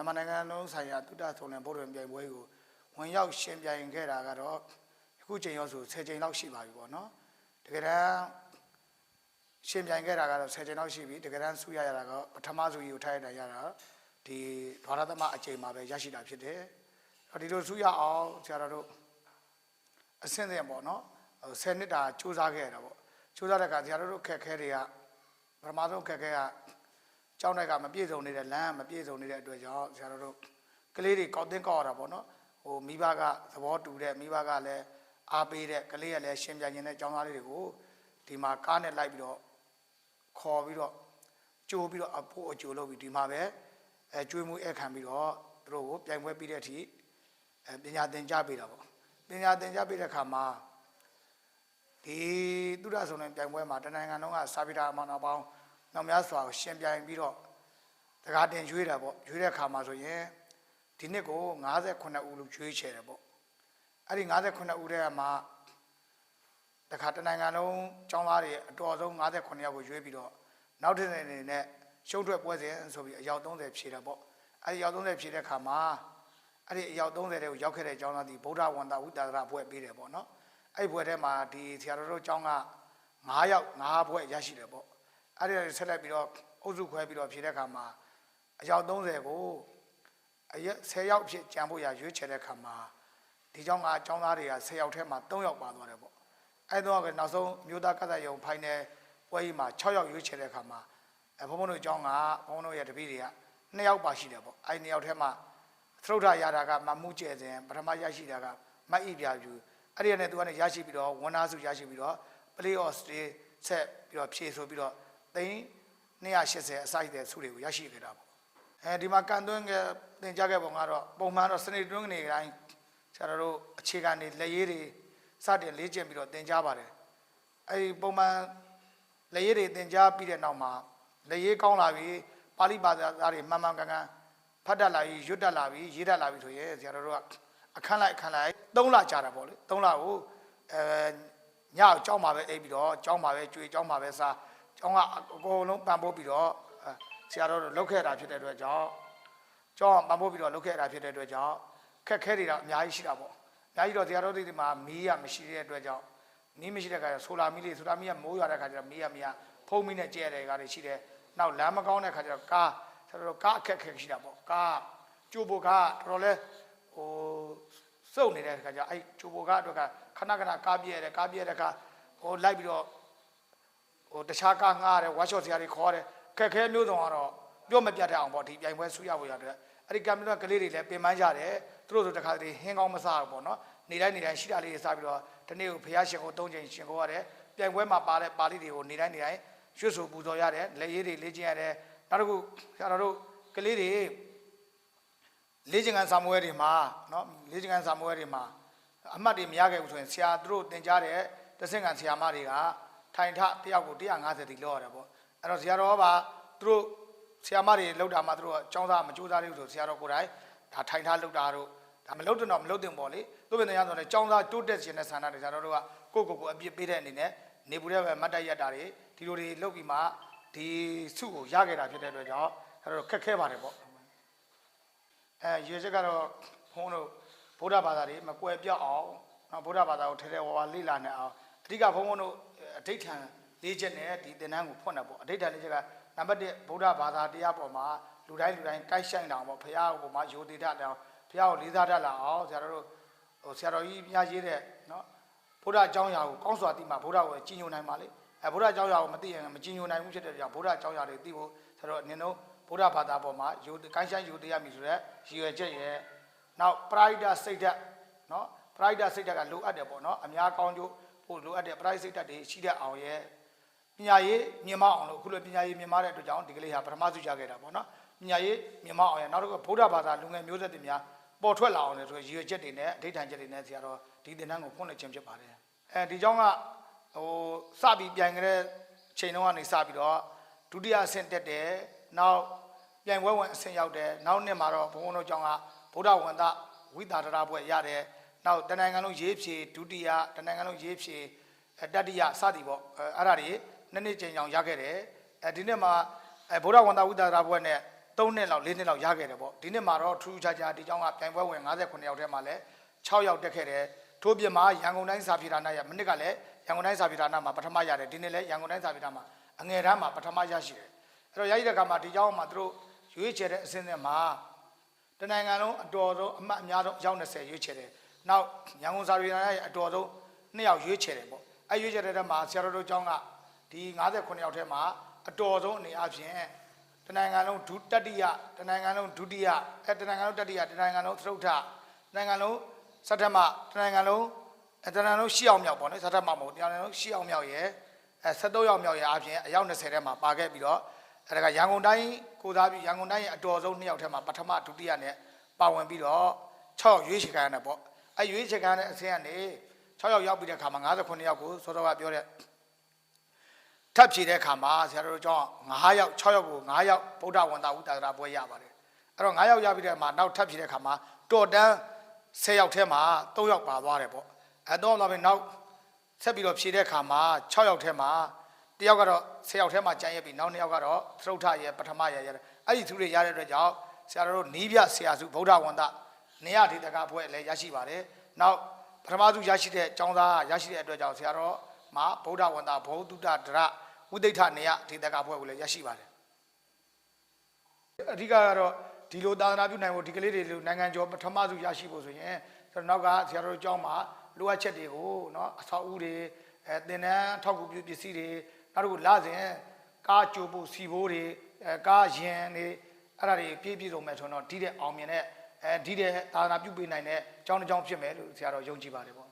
မြန်မာနိုင်ငံလုံးဆိုင်ရာတုဒ္ဒဆုံးတဲ့ဗုဒ္ဓံပြိုင်ပွဲကိုဝင်ရောက်ရှင်ပြိုင်ခဲ့တာကတော့အခုချိန်ရောက်ဆို10ချိန်လောက်ရှိပါပြီပေါ့နော်တကယ်တမ်းရှင်ပြိုင်ခဲ့တာကတော့10ချိန်လောက်ရှိပြီတကယ်တမ်းဆူရရတာကပထမဆူကြီးကိုထားရတာရတာဒီဒွါရသမအချိန်မှာပဲရရှိတာဖြစ်တယ်အဲ့ဒီလိုဆူရအောင်ဆရာတော်တို့အဆင့်ဆင့်ပေါ့နော်10နှစ်တာစူးစမ်းခဲ့ရတာပေါ့စူးစမ်းတဲ့အခါဆရာတော်တို့ခက်ခဲတွေကပထမဆုံးခက်ခဲက ကျောင်းတိုက်ကမပြည့်စုံနေတဲ့လမ်းကမပြည့်စုံနေတဲ့အတွက်ကြောင့်ဆရာတော်တို့ကလေးတွေကောက်တင်ကောက်ရတာပေါ့နော်ဟိုမိဘကသဘောတူတဲ့မိဘကလည်းအားပေးတဲ့ကလေးကလည်းရှင်ပြန်နေတဲ့ကျောင်းသားလေးတွေကိုဒီမှာကားနဲ့လိုက်ပြီးတော့ခေါ်ပြီးတော့ကြိုးပြီးတော့အဖို့အကြိုးလုပ်ပြီးဒီမှာပဲအဲကျွေးမှုအခမ်းပြီးတော့သူတို့ကိုပြိုင်ပွဲပြီးတဲ့အထိအဲပညာသင်ကြားပေးတာပေါ့ပညာသင်ကြားပေးတဲ့အခါမှာဒီသုဒ္ဓဆုံတဲ့ပြိုင်ပွဲမှာတနင်္ဂနွေလုံးကစာပိတာအမောင်အပေါင်း နောက်များစွာကိုရှင်ပြိုင်ပြီးတော့တကားတင်ရွေးတာပေါ့ရွေးတဲ့ခါမှာဆိုရင်ဒီနှစ်ကို58ဦးလို့ရွေးချယ်တယ်ပေါ့အဲ့ဒီ58ဦးထဲမှာတခါတနိုင်ငံလုံးចောင်းသားတွေအတော်ဆုံး58ယောက်ကိုရွေးပြီးတော့နောက်တစ်နေ့အနေနဲ့ရှုံးထွက်ပွဲစဉ်ဆိုပြီးအယောက်30ဖြည့်တာပေါ့အဲ့ဒီအယောက်30ဖြည့်တဲ့ခါမှာအဲ့ဒီအယောက်30တဲ့ကိုရောက်ခဲ့တဲ့ចောင်းသားဒီဗုဒ္ဓဝန္တဝိတာရဘွဲ့ပေးတယ်ပေါ့နော်အဲ့ဒီဘွဲ့ထဲမှာဒီဆရာတော်တို့ចောင်းက9ယောက်9ဘွဲ့ရရှိတယ်ပေါ့ အဲ့ဒီဆက်လက်ပြီးတော့အုပ်စုခွဲပြီးတော့ဖြည့်တဲ့အခါမှာအယောက်30ကိုအရက်10ယောက်ဖြစ်ကြံဖို့ရရွေးချယ်တဲ့အခါမှာဒီကြောင့်ကအကြောင်းသားတွေက10ယောက်ထဲမှာ3ယောက်ပါသွားတယ်ပေါ့အဲ့တော့ကနောက်ဆုံးမြို့သားကသယုံဖိုင်နယ်ပွဲကြီးမှာ6ယောက်ရွေးချယ်တဲ့အခါမှာအဘုံဘုံတို့အကြောင်းကဘုံဘုံတို့ရဲ့တပည့်တွေက2ယောက်ပါရှိတယ်ပေါ့အဲ့2ယောက်ထဲမှာသရုတ်ထရတာကမမှုကျဲစဉ်ပထမရရှိတာကမတ်ဣပြပြူအဲ့ဒီကနေသူကနေရရှိပြီးတော့ဝန်နာစုရရှိပြီးတော့ play off တွေဆက်ပြီးတော့ဖြည့်ဆိုပြီးတော့ သိန်း280အစိုက်တဲ့စုတွေကိုရရှိခဲ့တာပေါ့အဲဒီမှာကန်သွင်းကသင်ကြားခဲ့ပုံကတော့ပုံမှန်တော့စနေတွင်းနေတိုင်းဆရာတော်တို့အခြေခံနေလက်ရေးတွေစတင်လေ့ကျင့်ပြီးတော့သင်ကြားပါတယ်အဲဒီပုံမှန်လက်ရေးတွေသင်ကြားပြီးတဲ့နောက်မှာလက်ရေးကောင်းလာပြီပါဠိဘာသာသားတွေမှန်မှန်ကန်ကန်ဖတ်တတ်လာပြီရွတ်တတ်လာပြီရေးတတ်လာပြီဆိုရင်ဆရာတော်တို့ကအခန်းလိုက်အခန်းလိုက်3လကြာတာပေါ့လေ3လကိုအဲညအကြောင်းမှာပဲအိပ်ပြီးတော့ကြောင်းမှာပဲကြွေကြောင်းမှာပဲစား ကျောင်းကအကုန်လုံးပံ့ပိုးပြီးတော့အဲဆရာတော်တို့လုပ်ခဲ့တာဖြစ်တဲ့အတွက်ကြောင့်ကျောင်းကပံ့ပိုးပြီးတော့လုပ်ခဲ့တာဖြစ်တဲ့အတွက်ကြောင့်ခက်ခဲတွေတော့အများကြီးရှိတာပေါ့အများကြီးတော့ဆရာတော်တွေဒီမှာမီးရမရှိတဲ့အတွက်ကြောင့်မီးမရှိတဲ့ခါကျဆိုလာမီးလေးဆိုလာမီးကမိုးရွာတဲ့ခါကျတော့မီးရမီးရဖုံးမီးနဲ့ကျဲတဲ့ခါတွေရှိတယ်နောက်လမ်းမကောင်းတဲ့ခါကျတော့ကားဆရာတော်ကားအခက်ခဲရှိတာပေါ့ကားကျိုးဖို့ကားတော်တော်လဲဟိုစုပ်နေတဲ့ခါကျအဲ့ကျိုးဖို့ကားအတွက်ကခဏခဏကားပြည့်ရတယ်ကားပြည့်တဲ့ခါဟိုလိုက်ပြီးတော့ ဟိုတခြားကငှားတယ်ဝါရှော့ဆရာတွေခေါ်တယ်ခက်ခဲမျိုးစုံကတော့ပြောမပြတ်တဲ့အောင်ပေါ့ဒီပြိုင်ပွဲဆူရဖို့ရတယ်အဲ့ဒီကံမီတော့ကလေးတွေလည်းပြင်ပန်းကြတယ်သူတို့ဆိုတခါတည်းဟင်းကောင်းမစားဘူးပေါ့နော်နေတိုင်းနေတိုင်းရှိတာလေးတွေစားပြီးတော့ဒီနေ့ကိုဖះရှင်ကို၃ချိန်ရှင်ကိုရတယ်ပြိုင်ပွဲမှာပါတဲ့ပါဠိတွေကိုနေတိုင်းနေတိုင်းရွှေ့ဆိုပူဇော်ရတယ်လက်ရည်တွေလေ့ကျင့်ရတယ်နောက်တစ်ခုဆရာတော်တို့ကလေးတွေလေ့ကျင့်ခန်းစာမွေးတွေမှာနော်လေ့ကျင့်ခန်းစာမွေးတွေမှာအမှတ်တွေမရခဲ့ဘူးဆိုရင်ဆရာသူတို့သင်ကြားတဲ့တဆင့်ခံဆရာမတွေက ထိုင်ထတယောက်ကို150တိလောက်ရတယ်ပေါ့အဲ့တော့ဆရာတော်ကပါသူတို့ဆရာမတွေလောက်တာမှသူတို့အကြောင်းသားမကြိုးစားသေးဘူးဆိုဆရာတော်ကိုယ်တိုင်ဒါထိုင်ထလောက်တာတို့ဒါမလောက်တဲ့တော့မလောက်တင်ပေါ့လေသူ့ပြင်တရားဆိုတော့ကျောင်းသားတိုးတက်ခြင်းနဲ့ဆန္ဒတွေဆရာတော်တို့ကကိုယ့်ကိုယ်ကိုအပြစ်ပေးတဲ့အနေနဲ့နေပူတဲ့ပဲမတ်တက်ရက်တာတွေဒီလိုတွေလုပ်ပြီးမှဒီစုကိုရခဲ့တာဖြစ်တဲ့အတွက်ကြောင့်ဆရာတော်ခက်ခဲပါတယ်ပေါ့အဲရွေချက်ကတော့ဘုန်းတို့ဗုဒ္ဓဘာသာတွေမကွယ်ပြောက်အောင်နော်ဗုဒ္ဓဘာသာကိုထဲထဲဝါဝါလေ့လာနေအောင်အဓိကဘုန်းဘုန်းတို့ အဋိဌာန်လေးချက်နဲ့ဒီသင်တန်းကိုဖွင့်တာပေါ့အဋိဌာန်လေးချက်ကနံပါတ်1ဗုဒ္ဓဘာသာတရားပေါ်မှာလူတိုင်းလူတိုင်းတိုက်ဆိုင်တာပေါ့ဘုရားကိုမှယိုသေးတာတောင်ဘုရားကိုလေးစားတတ်လာအောင်ဆရာတို့ဟိုဆရာတော်ကြီးများရေးတဲ့နော်ဗုဒ္ဓအကြောင်းအရာကိုကောင်းစွာသိမှဗုဒ္ဓကိုကြီးညိုနိုင်ပါလေအဲဗုဒ္ဓအကြောင်းအရာကိုမသိရင်မကြီးညိုနိုင်ဘူးဖြစ်တဲ့ကြောင့်ဗုဒ္ဓအကြောင်းအရာတွေသိဖို့ဆရာတော်အရင်ဆုံးဗုဒ္ဓဘာသာပေါ်မှာယိုကိုင်းဆိုင်ယိုသေးရမည်ဆိုတော့ရည်ရွယ်ချက်ရဲ့နောက်ပရိဒစိတ်ဓာတ်နော်ပရိဒစိတ်ဓာတ်ကလိုအပ်တယ်ပေါ့နော်အများကောင်းကျိုး လိုအပ်တဲ့ပရိစိတ်ဓာတ်တွေရှိတဲ့အောင်ရဲ့ပညာရေးမြင်မအောင်လို့အခုလိုပညာရေးမြင်မတဲ့အတွက်ကြောင့်ဒီကလေးဟာပထမစုကြခဲ့တာပေါ့နော်ပညာရေးမြင်မအောင်ရနောက်တစ်ခုဗုဒ္ဓဘာသာလူငယ်မျိုးဆက်တွေများပေါ်ထွက်လာအောင်လေဆိုရည်ရွယ်ချက်တွေနဲ့အဋိဌာန်ချက်တွေနဲ့ဆရာတော်ဒီသင်တန်းကိုဖွင့်လှစ်ခြင်းဖြစ်ပါတယ်အဲဒီကြောင့်ကဟိုစပြီးပြိုင်ကြတဲ့ချိန်တုန်းကနေစပြီးတော့ဒုတိယအဆင့်တက်တယ်နောက်ပြိုင်ပွဲဝင်အဆင့်ရောက်တယ်နောက်နှစ်မှာတော့ဘုန်းဘုန်းတို့ကျောင်းကဗုဒ္ဓဝန္တဝိတာဒရာဘွဲ့ရတယ် နောက်တနိုင်ငံလုံးရေးဖြေဒုတိယတနိုင်ငံလုံးရေးဖြေအဲတတိယစသည်ပေါ့အဲအဲ့ဒါတွေနှစ်နှစ်ချိန်ကြောင်ရခဲ့တယ်အဲဒီနှစ်မှာအဲဗုဒ္ဓဝန္တဝိသရာဘွဲ့နဲ့3နှစ်လောက်4နှစ်လောက်ရခဲ့တယ်ပေါ့ဒီနှစ်မှာတော့ထူးထူးခြားခြားဒီကျောင်းကပြိုင်ပွဲဝင်59ယောက်ထဲမှာလည်း6ယောက်တက်ခဲ့တယ်ထို့ပြင်မှာရန်ကုန်တိုင်းစာပြေဌာနရမနစ်ကလည်းရန်ကုန်တိုင်းစာပြေဌာနမှာပထမရတယ်ဒီနှစ်လည်းရန်ကုန်တိုင်းစာပြေဌာနမှာအငယ်တန်းမှာပထမရရှိတယ်အဲ့တော့ရရှိတဲ့ကမှာဒီကျောင်းမှာသူတို့ရွေးချယ်တဲ့အစင်းနဲ့မှာတနိုင်ငံလုံးအတော်ဆုံးအမှတ်အများဆုံးအယောက်20ရွေးချယ်တယ် နောက်ရန်ကုန်စာပြေဌာနရဲ့အတော်ဆုံး2ယောက်ရွေးချယ်တယ်ပေါ့အဲ့ရွေးချယ်တဲ့ထဲမှာဆရာတော်တို့ကျောင်းကဒီ59ယောက်ထဲမှာအတော်ဆုံးအနေအချင်းတနိုင်ငံလုံးဒုတတိယတနိုင်ငံလုံးဒုတိယအဲတနိုင်ငံလုံးတတိယတနိုင်ငံလုံးသရုတ်ထတနိုင်ငံလုံးစတ္ထမတနိုင်ငံလုံးအဲတနိုင်ငံလုံးရှစ်အောင်မြောက်ပေါ့နော်စတ္ထမမဟုတ်တနိုင်ငံလုံးရှစ်အောင်မြောက်ရယ်အဲ73ရောက်မြောက်ရယ်အပြင်အယောက်20ထဲမှာပါခဲ့ပြီးတော့အဲဒါကရန်ကုန်တိုင်းကိုသားပြီးရန်ကုန်တိုင်းရဲ့အတော်ဆုံးနှစ်ယောက်ထဲမှာပထမဒုတိယနဲ့ပါဝင်ပြီးတော့6ရွေးချယ်ခံရတယ်ပေါ့ အဲရွေးချယ်ခံတဲ့အဆင့်ကနေ6ယောက်ရောက်ပြီးတဲ့အခါမှာ59ယောက်ကိုစောစောကပြောတဲ့ထပ်ဖြည့်တဲ့အခါမှာဆရာတို့ကျောင်း9ယောက်6ယောက်ကို9ယောက်ဗုဒ္ဓဝန္တာဝုတာရာပွဲရပါတယ်အဲ့တော့9ယောက်ရပြီးတဲ့အခါမှာနောက်ထပ်ဖြည့်တဲ့အခါမှာတော်တန်း10ယောက်ထဲမှာ3ယောက်ပါသွားတယ်ပေါ့အဲတော့လာပြီးနောက်ဆက်ပြီးတော့ဖြည့်တဲ့အခါမှာ6ယောက်ထဲမှာတယောက်ကတော့10ယောက်ထဲမှာကျန်ရပြီနောက်2ယောက်ကတော့သရုတ်ထရဲ့ပထမရရတယ်အဲ့ဒီသူတွေရတဲ့အတွက်ကြောင့်ဆရာတို့နီးပြဆရာစုဗုဒ္ဓဝန္တာ နေရဒေသကပွဲလည်းရရှိပါတယ်နောက်ပထမစုရရှိတဲ့ကျောင်းသားရရှိတဲ့အတွက်ကြောင့်ဆရာတော်မှာဗုဒ္ဓဝန္တာဘောဓုတ္တဒရ ဝိသိဋ္ဌနေရဒေသကဘွဲ့ကိုလည်းရရှိပါတယ်အဓိကကတော့ဒီလိုသာသနာပြုနိုင်ဖို့ဒီကလေးတွေလိုနိုင်ငံကျော်ပထမစုရရှိဖို့ဆိုရင်ကျွန်တော်နောက်ကဆရာတော်တို့ကျောင်းမှာလိုအပ်ချက်တွေကိုเนาะအဆောက်အဦတွေအဲသင်တန်းထောက်ကူပြုပစ္စည်းတွေနောက်တစ်ခုလာစဉ်ကားကြိုဖို့စီဘိုးတွေအဲကားရင်တွေအဲ့ဒါတွေပြည့်ပြည့်စုံမဲ့ဆိုတော့ဒီတဲ့အောင်မြင်တဲ့ အဲဒီတဲ့သာသနာပြုပေးနိုင်တဲ့ကျောင်းတစ်ကျောင်းဖြစ်မယ်လို့ဆရာတော်ယုံကြည်ပါတယ်ပေါ့